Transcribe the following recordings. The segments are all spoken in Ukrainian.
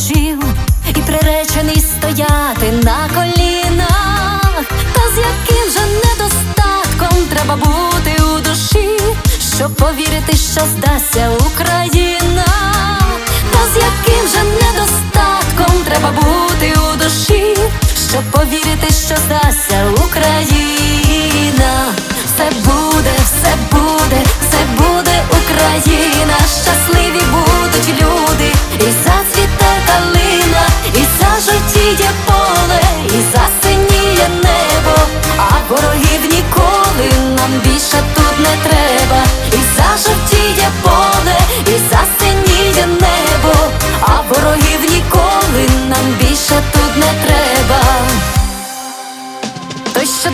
божів і приречений стояти на колінах, та з яким же недостатком треба бути у душі, щоб повірити, що здасться Україна, та з яким же недостатком треба бути у душі, щоб повірити, що здасться Україна.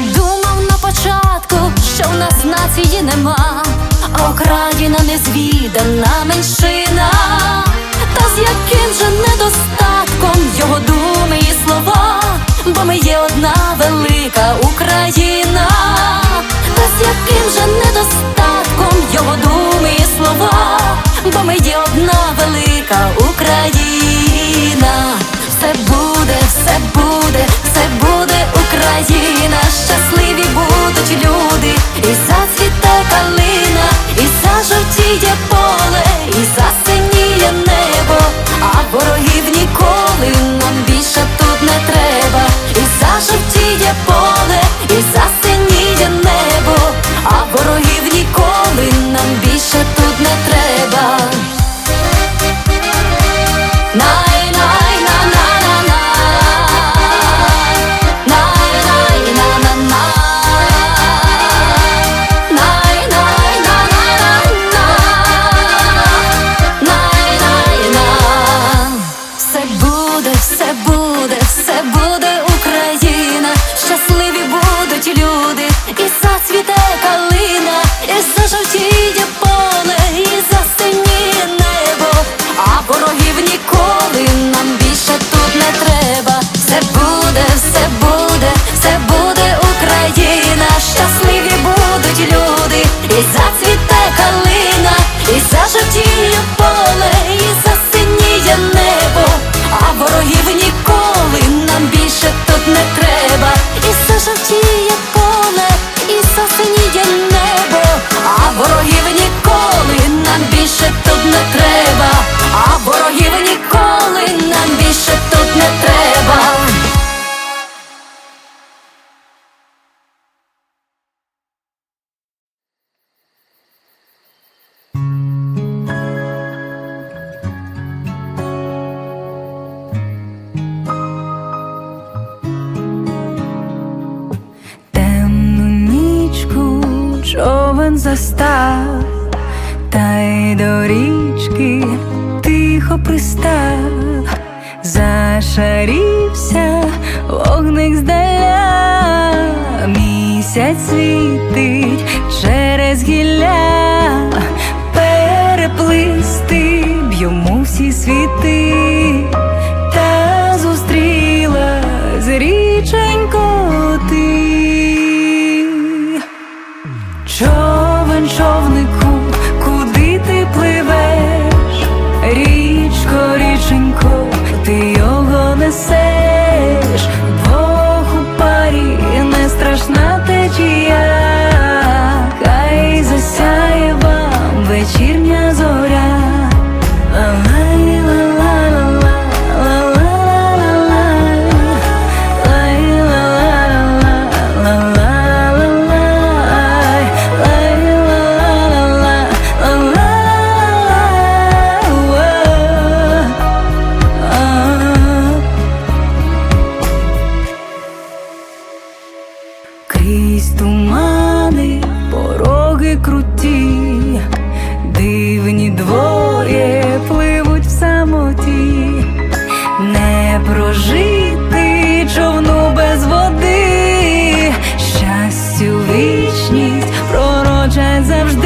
Думав на початку, що в нас нації нема, а Україна незвідана меншина, та з яким же недостатком його думи і слова, бо ми є одна велика Україна, та з яким же недостатком його думи і слова, бо ми є одна велика Україна, зажовтіє поле, і засиніє небо, а ворогів ніколи нам більше тут не треба, і зажовтіє поле, більше застав, та й до річки тихо пристав, зашарівся вогник здаля, місяць світить через гілля, переплисти б йому всі світи, назавжди.